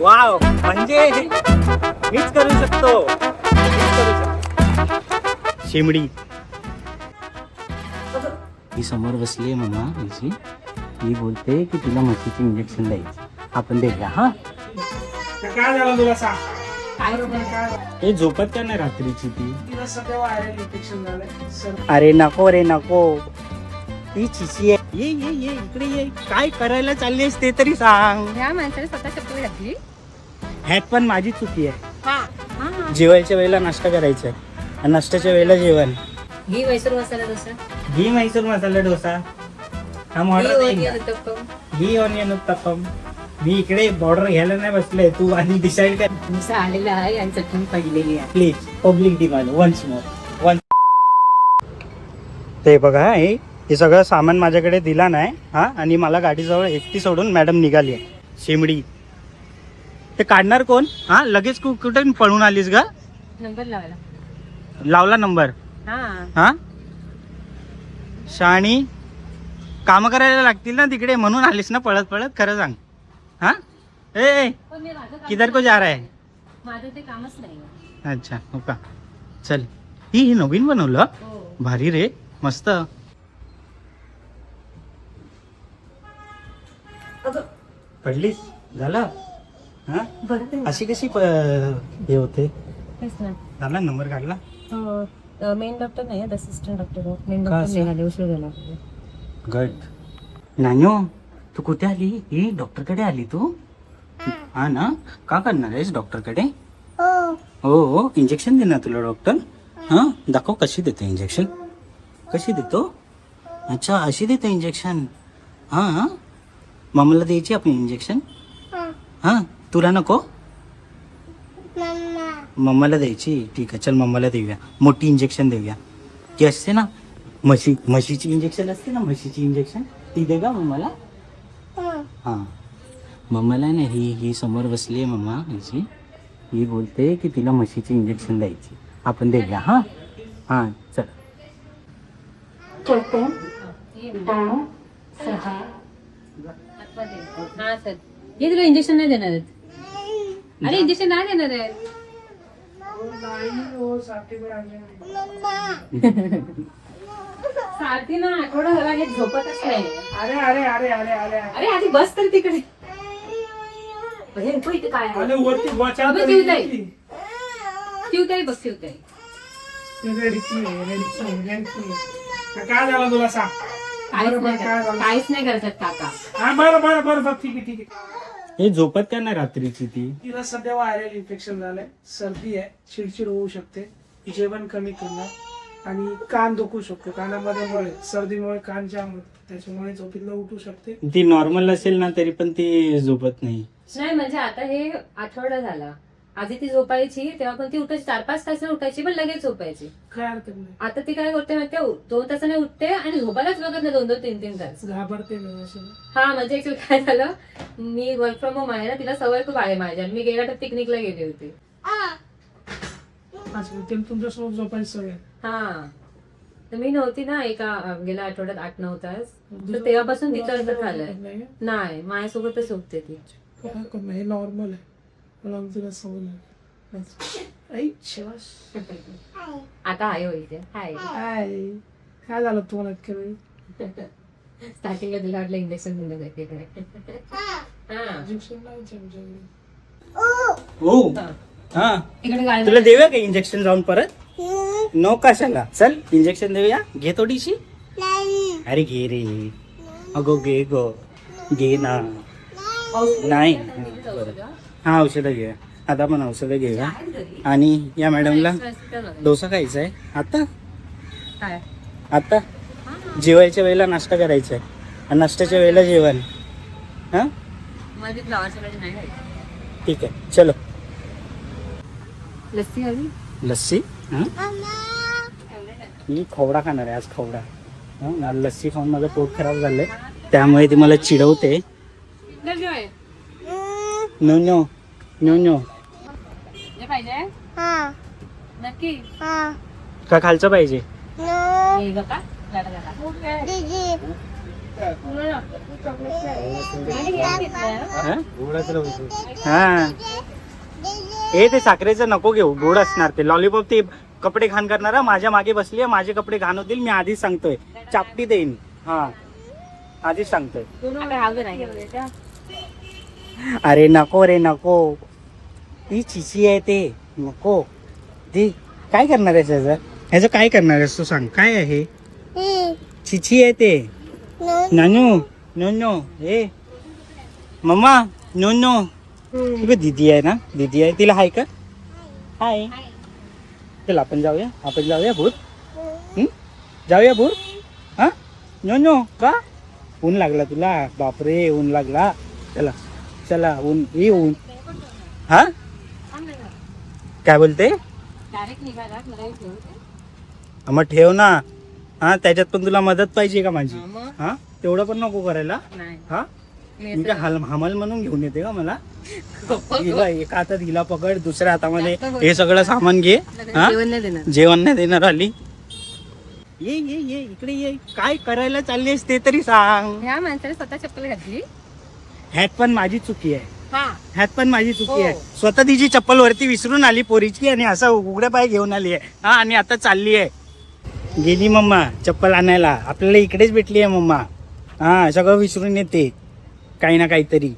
Wow म्हणजे मीच करू शकतो. मीच करू शकतो शिमडी. ही समोर बसली आहे मम्मा हिची मी बोलते की तिला म्हशीचे इंजेक्शन द्यायचे. आपण देऊया हा? काय झालं तुला सांग. काय हे झोपत का नाही रात्रीची ती? तिला सध्या व्हायरल इन्फेक्शन झालंय. सर अरे नको रे नको. ती चिची आहे. ये ये ये इकडे ये. काय करायला चाललीस ते तरी सांग. ह्या माणसाने स्वतः चप्पल घातली. ह्यात पण माझी चुकी आहे. हा. हा. जेवायच्या वेळेला नाश्ता करायचा आहे. आणि नाश्त्याच्या वेळेला जेवण. ही मैसूर मसाला डोसा? ही म्हैसूर मसाला डोसा. हा उत्तप्पम. ही ऑनियन उत्तप्पम. मी इकडे बॉर्डर घ्यायला नाही बसलोय तू आणि डिसाईड कर. डोसा आलेला आहे आणि चटणी पडलेली आहे. Please public demand once more one ते बघा हे हे सगळं सामान माझ्याकडे दिला नाही हा आणि मला गाडीजवळ एकटी सोडून मॅडम निघाली आहे. शिमडी. ते काढणार कोण? हा लगेच कु- कुठे पळून आलीस ग? नंबर लावायला. लावला नंबर. हा. हा? शाणी काम करायला लागतील ना तिकडे म्हणून आलीस ना पळत पळत खरं सांग. हा? ए ए, पण मी माझं काम- किधर को जा रहा है? माझं ते कामच नाही अच्छा हो का? चल. ही ही नवीन बनवलं? हो. भारी रे मस्त. पडलीस? झालं? हा? बरं. अशी कशी प- हे होते? तेच ना. झाला नंबर काढला? मेन डॉक्टर नाही असिस्टंट डॉक्टर मेन का डॉक्टर असं? निघाले उशीर झाला गट नान्यो तू कुठे आली? ही डॉक्टरकडे आली तू? हा ना? का करणार आहेस डॉक्टरकडे हो. हो इंजेक्शन देणार तुला डॉक्टर हा? दाखव कशी देते इंजेक्शन कशी देतो? अच्छा अशी देतो इंजेक्शन हा हा. मम्माला द्यायची आपण इंजेक्शन हा? तुला नको? मम्माला द्यायची. ठीक आहे चल मम्माला देऊया. मोठी इंजेक्शन देऊया. ती असते ना म्हशी म्हशीची इंजेक्शन असते ना म्हशीची इंजेक्शन ती दे का मम्माला. हा. मम्माला ना ही ही समोर बसली आहे मम्मा हिची ही बोलते की तिला म्हशीची इंजेक्शन द्यायची. आपण देऊया हा? हा चल. हा सर. हे तुला इंजेक्शन नाही देणार आहेत. अरे इंजेक्शन नाही देणार आहेत सारखी ना आठवडा झाला हे झोपतच नाही. अरे अरे अरे अरे अरे. अरे आधी बस तर तिकडे. हे रुको इथे काय आहे? अरे वरती अबे? शिवताई बस हे आहे, रेडकी आहे, रेडकी आहे. काय झालं तुला सांग? काहीच नाही काय करत- झालं? काहीच नाही करतात काका. हा बरं बरं बरं बरं ठीक आहे ठीक आहे. हे झोपत का नाही रात्रीची ती? तिला सध्या व्हायरल इन्फेक्शन झालंय. सर्दी आहे चिडचिड होऊ शकते जेवण कमी करणार आणि कान दुखू शकतो. कानामध्ये मुळे सर्दीमुळे कान जाम होते त्याच्यामुळे झोपीतलं उठू शकते. ती नॉर्मल असेल ना तरी पण ती झोपत नाही. नाही म्हणजे आता हे आठवडा झाला. आधी ती झोपायची तेव्हा पण ती उठायची. चार पाच तास उठायची पण लगेच झोपायची. काय हरकत नाही. आता ती काय करते माहितीये? दोन तासाने उठते आणि झोपायलाच बघत नाही दोन दोन तीन तीन तास घाबरते. हा म्हणजे ऍक्च्युली काय झालं? मी वर्क फ्रॉम होम आहे ना तिला सवय खूप आहे माझ्या मी गेल्या तर पिकनिकला गेली होती. तुमच्यासोबत झोपायची सवय हा. तर मी नव्हती ना एका गेल्या आठवड्यात आठ नऊ तास. तर तेव्हापासून तिचं असं झालंय. नाही. माझ्यासोबतच झोपते ती. नॉर्मल आहे. तिला सवय नाही आई, शिवास. आता आहे हो इथे हाय काय काय झालं तुम्हाला इतक्या वेळी स्टार्टिंगला तिला वाटलं इंजेक्शन दिलं जाते हा इंजेक्शन लावायचं आमच्याकडे. हो हा इकडे गाडी तुला देऊया का इंजेक्शन जाऊन परत नो कशाला चल इंजेक्शन देऊया घे थोडीशी अरे घे रे अगो घे गो घे ना नाही. हा औषधं घेऊया आता आपण औषधं घेऊया आणि या मॅडमला डोसा खायचा आहे. आता? आता? जेवायच्या वेळेला नाश्ता करायचा आहे. आणि नाश्त्याच्या वेळेला जेवण. हां? ठीक आहे. चलो. लस्सी लस्सी? हां? मी खवडा खाणार आहे आज खवडा. हं, लस्सी खाऊन माझं पोट खराब झालंय. त्यामुळे ती मला चिडवते. नो नो नो नो जे पाहिजे नक्की का खालचं पाहिजे हे गाडा हा? हा हे ते साखरेचं नको घेऊ. गोड असणार ते. लॉलीपॉप ते कपडे घाण करणार हा. माझ्या मागे बसली आहे माझे कपडे घाण होतील. मी आधीच सांगतोय. चापटी देईन. हा. आधीच सांगतोय. अरे नको रे नको. ही चिची आहे ते. नको. ते काय करणार आहे त्याचं ह्याचं काय करणार आहेस तू सांग? काय आहे? चिची आहे ते. नानू नो नो ए. मम्मा नो नो ती दीदी आहे ना? दीदी आहे. तिला हाय का? हाय. चल आपण जाऊया. आपण जाऊया भूत. हं? जाऊया भूत? हा? नो नो का? ऊन लागला तुला. बापरे ऊन लागला. चला. चला ऊन ये ऊन. हा? काय बोलते? एक. मग ठेव ना. हा त्याच्यात पण तुला मदत पाहिजे का माझी? हा? हा? तेवढं पण नको करायला. नाही. हा? मी काय हल हमाल म्हणून घेऊन येते का मला? हिला एका हातात हिला पकड दुसऱ्या हातामध्ये हे सगळं सामान घे. हा? जेवण नाही देणार. जेवण नाही देणार आली. ये ये ये इकडे ये. काय करायला चाललीस ते तरी सांग. ह्या माणसाने स्वतः चप्पल घातली. ह्यात पण माझी चुकी आहे. हा. ह्यात पण माझी चुकी हो. आहे. स्वतः तिची चप्पल वरती विसरून आली पोरीची आणि असं उघड्या पाय घेऊन आली आहे. हा आणि आता चालली आहे. गेली मम्मा चप्पल आणायला. आपल्याला इकडेच भेटली आहे मम्मा. हा सगळं विसरून येते. काही ना काहीतरी.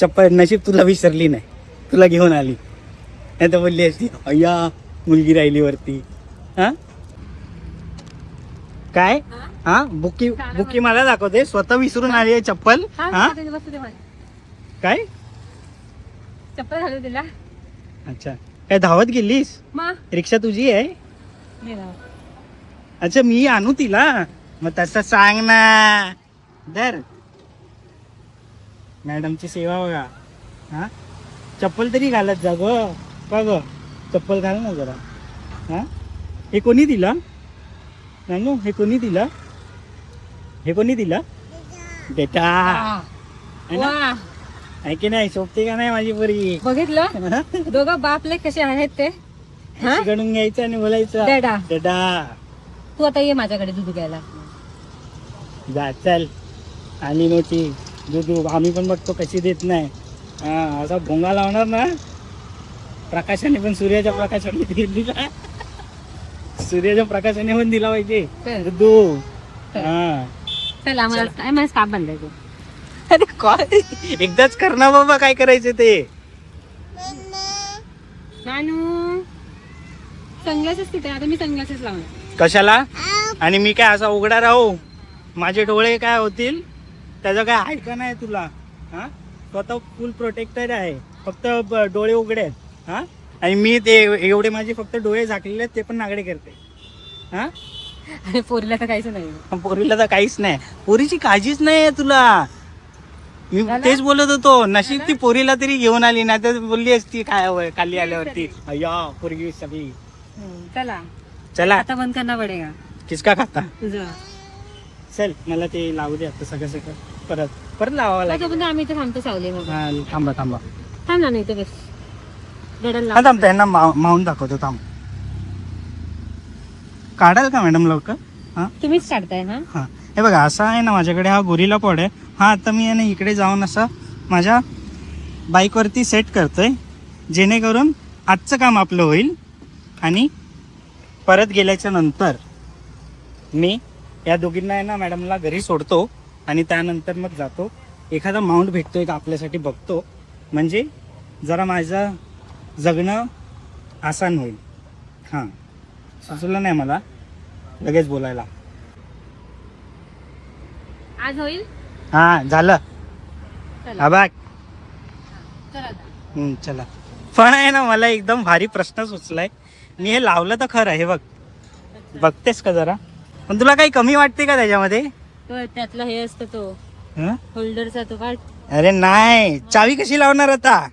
चप्पल नशीब तुला विसरली नाही. तुला घेऊन आली. नाही तर बोलली असती अय्या मुलगी राहिली वरती. हा? काय? हा? बुकी बुकी मला दाखवते. स्वतः विसरून आली आहे चप्पल. हा. काय? चप्पल घालू दिला अच्छा. काय धावत गेलीस? रिक्षा तुझी आहे. अच्छा मी आणू तिला. मग तसं सांग ना. दर मॅडमची सेवा बघा. हा? चप्पल तरी घालत जा ग. का ग चप्पल घाल ना जरा. हा? हे कोणी दिला? नानू हे कोणी दिला? हे कोणी दिला? बेटा. हा. ना? आहे की नाही? सोपते का नाही माझी पोरी? बघितलं? दोघं बापले कसे आहेत ते. हा? कडून घ्यायचं आणि बोलायचं? डॅडा. बेटा तू आता ये माझ्याकडे दूध घ्यायला. जा चल. आली नव्हती दूध आम्ही पण बघतो कशी देत नाही. हा असा भोंगा लावणार ना प्रकाशाने पण सूर्याच्या प्रकाशाने दिला सूर्याच्या प्रकाशाने पण दिला पाहिजे. हा. चल आम्हाला काय अरे काय? एकदाच कर ना बाबा काय करायचं ते. नानू सनग्लासेस तिथे आता मी सनग्लासेस लावणार. कशाला? आणि मी काय असा उघडा राहू? माझे डोळे काय होतील? त्याचं काय आहे का नाही तुला. हा? स्वतः फुल प्रोटेक्टर आहे. फक्त ब- डोळे उघडे आहेत. हा? आणि मी ते एवढे माझे फक्त डोळे झाकलेले आहेत ते पण नागडे करते. हा? आणि पोरीला तर काहीच नाही. पोरीला तर काहीच नाही. पोरीची काळजीच नाही आहे तुला. मी? तेच बोलत होतो नशीब ती पोरीला तरी घेऊन आली नाही तर बोलली असती काय खाली आल्यावरती. अय्या पोरगी सगळी. चला. चला. आता बंद करना पडेगा किसका खाता? तुझं. चल मला ते लावू दे आता सगळं सगळं. परत परत लावावं लागेल. तोपर्यंत आम्ही इथे थांबतो सावली मग. हा थांबा थांबा. थांब ना इथे बस. गडल हा थांब त्यांना माव मावून दाखवतो थांब. काढाल का मॅडम लवकर? हा? तुम्हीच काढताय हा हा. हे बघा असा आहे ना माझ्याकडे हा गोरीला पॉड आहे. हा आता मी आहे ना इकडे जाऊन असं माझ्या बाईकवरती सेट करतोय. जेणेकरून आजचं काम आपलं होईल आणि परत गेल्याच्यानंतर मी या दोघींना आहे ना मॅडमला घरी सोडतो आणि त्यानंतर मग जातो. एखादा माउंट भेटतोय का आपल्यासाठी बघतो. म्हणजे जरा माझं जगणं आसान होईल. हां. सुचलं नाही मला. लगेच बोलायला. आज होईल? हा झालं. चला. हा बघ चला आता. हम्म, चला. पण आहे ना मला एकदम भारी प्रश्न सुचलाय. मी हे लावलं तर खरं हे बघ. बघतेस का जरा? पण तुला काही कमी वाटते का त्याच्यामध्ये? तो त्यातला हे असतं तो. हं? होल्डरचा तो काढ. अरे नाही. चावी कशी लावणार आता?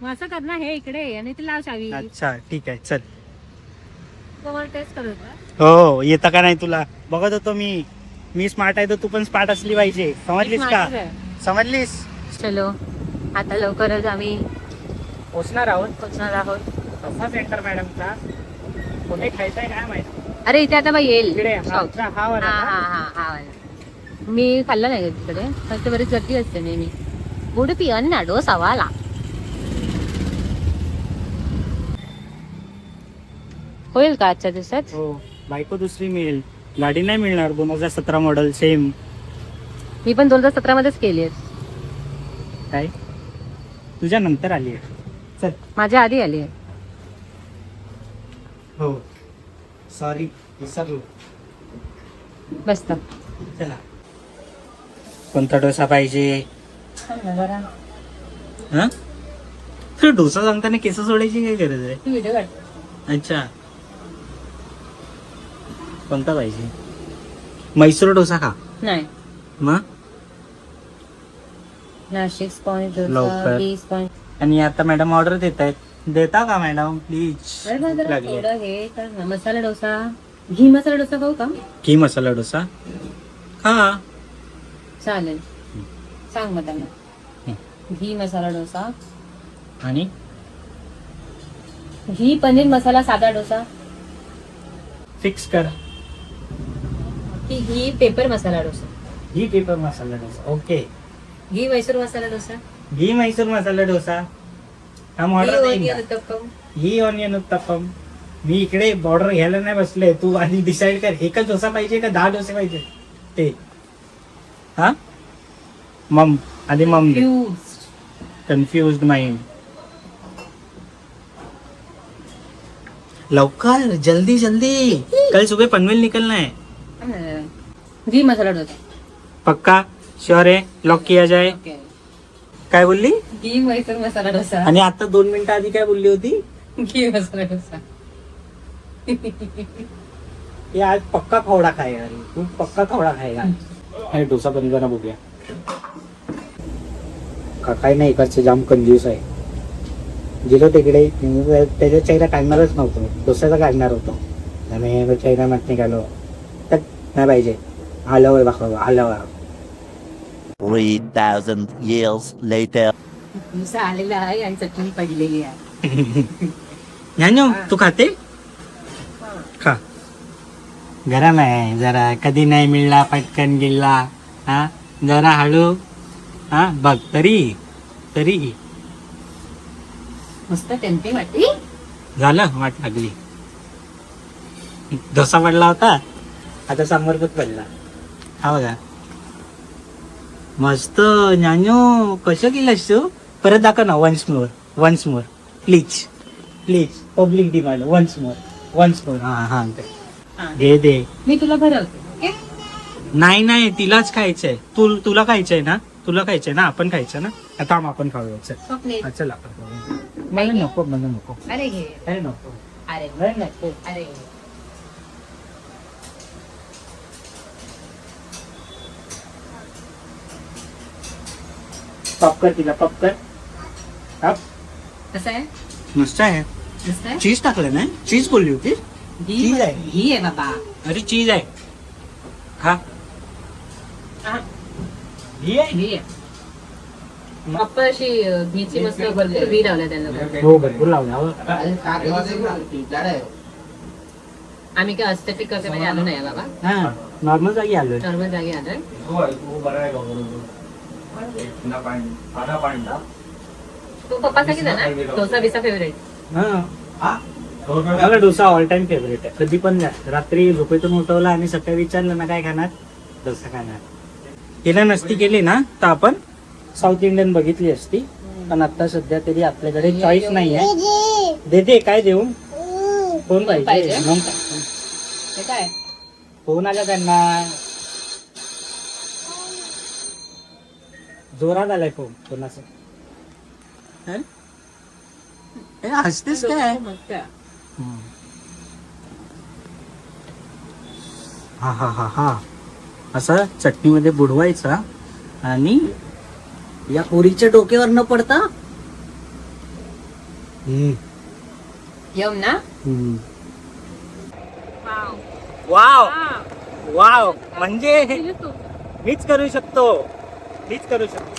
मग असं कर ना हे इकडे आणि ते लाव चावी. अच्छा ठीक आहे चल. टेस्ट हो येतं का नाही तुला? बघत होतो मी. मी स्मार्ट आहे तर तू पण स्मार्ट असली पाहिजे. समजलीस का? समजलीस? चलो आता लवकरच आम्ही पोचणार आहोत. पोचणार आहोत. कसा सेंटर मॅडमचा कुठे खायचंय काय माहिती? अरे इथे आता बाई येईल. इकडे हा. हा हा वाला हा? हा हा वाला. मी खाल्ला नाही तिकडे फक्त बरीच गर्दी असते नेहमी. उडुपी अन्न डोसा वाला होईल का आजच्या दिवसात? हो. बायको दुसरी मिळेल. गाडी नाही मिळणार. दोन हजार सतरा मॉडेल सेम मी पण दोन हजार सतरा मध्येच केली आहे. काय? तुझ्या नंतर आली आहे. चल. माझ्या आधी आली आहे. हो. सॉरी विसरलो. बसता चला. कोणता डोसा पाहिजे? हा? तुला डोसा सांगताना केस सोडायची काय गरज आहे? अच्छा. कोणता पाहिजे? मैसूर डोसा का नाही. मग? नाशिक स्पॉन्ज डोसा लवकर. स्पॉन्ज. आणि आता मॅडम ऑर्डर देत आहेत देता का मॅडम प्लीज अरे मला जरा लागली थोडं हे कर ना. मसाला डोसा. घी मसाला डोसा खाऊ का? की मसाला डोसा? हा चालेल. सांग मग त्यांना. घी मसाला डोसा. आणि? घी पनीर मसाला साधा डोसा. फिक्स कर. की ghee paper masala dosa. Ghee paper masala dosa. Okay. Ghee Mysore masala dosa. Ghee Mysore masala dosa. हा घी ऑर्डर देईन? उत्तप्पम ही ऑनियन उत्तप्पम मी इकडे बॉर्डर घ्यायला नाही बसले. तू आधी डिसाईड कर. एकच डोसा पाहिजे का दहा डोसे पाहिजे? ते. हा? मम. आधी मम Confused. कन्फ्युज माइंड लवकर. जल्दी जल्दी. कल सुबह पनवेल निकलना है. अं, घी मसाला डोसा. पक्का? श्योर है लॉक किया जाए. ओके काय बोलली? घी मैसूर मसाला डोसा. आणि आता दोन मिनिटं आधी काय बोलली होती? घी मसाला डोसा. ये आज पक्का खवडा खाएगा रे. तू पक्का खवडा खाएगा अरे डोसा बंद करा बघूया. का काय नाही इकडचे जाम कंज्यूस आहे. गेलो तिकडे. त्याच्या चेहरा काढणारच नव्हतो. डोस्याचा काढणार होतो. आणि चेहरा मत निघालो. तर नाही पाहिजे. आलं वय बाबा आलं वय 3,000 years later. डोसा आलेला आहे आणि चटणी पडलेली आहे ज्ञानू तू खाते खा गरम आहे जरा कधी नाही मिळला पटकन गिळला हा जरा हळू हा बघ तरी तरी मस्त टेम्पिंग वाटली झालं वाट लागली डोसा पडला होता आता समोरच पडला हा बघा. मस्त ज्ञानू कसं केलंस तू? परत दाखव ना once more once more please please public demand once more once more हा हा दे दे. मी तुला भरवते नाही नाही तिलाच खायचंय. तू तुला खायचंय ना? तुला खायचंय ना? आपण खायचं ना? आता आपण खाऊया चल. मला नको मला नको. अरे अरे नको. अरे अरे नको. अरे पॉप कर तिला पॉप कर. पॉप. कसं आहे? मस्त आहे. मस्त आहे? चीज टाकलं ना चीज बोलली होती. घी चीज आहे. घी आहे बाबा. अरे चीज आहे. खा. हा, घी आहे? घी आहे. अशी घीची मस्त भरपूर घी लावल्या त्यांना. हो भरपूर लावला हो. आम्ही काय अस्थेटिक कसे आलो नाही बाबा? हा नॉर्मल जागी आलोय. नॉर्मल जागी आलोय. तू पप्पा सांगितलं ना? डोसा बिसा फेवरेट हा. मला डोसा ऑल टाइम फेवरेट आहे. कधी पण रात्री झोपेतून उठवला आणि सकाळी विचारलं ना काय खाणार? डोसा खाणार. तिला नसती केली ना तर आपण साऊथ इंडियन बघितली असती. पण आता सध्या तरी आपल्याकडे चॉईस नाही आहे. देते काय देऊ? फोन पाहिजे? फोन आला त्यांना? जोरात आलाय फोन कोणाचा? ए, हसतेस काय? हा हा हा हा. असा चटणीमध्ये बुडवायचा आणि या पोरीच्या डोक्यावर न पडता? हम्म, यम ना? हम्म. वाव. वाव. म्हणजे मीच करू शकतो. मीच करू शकतो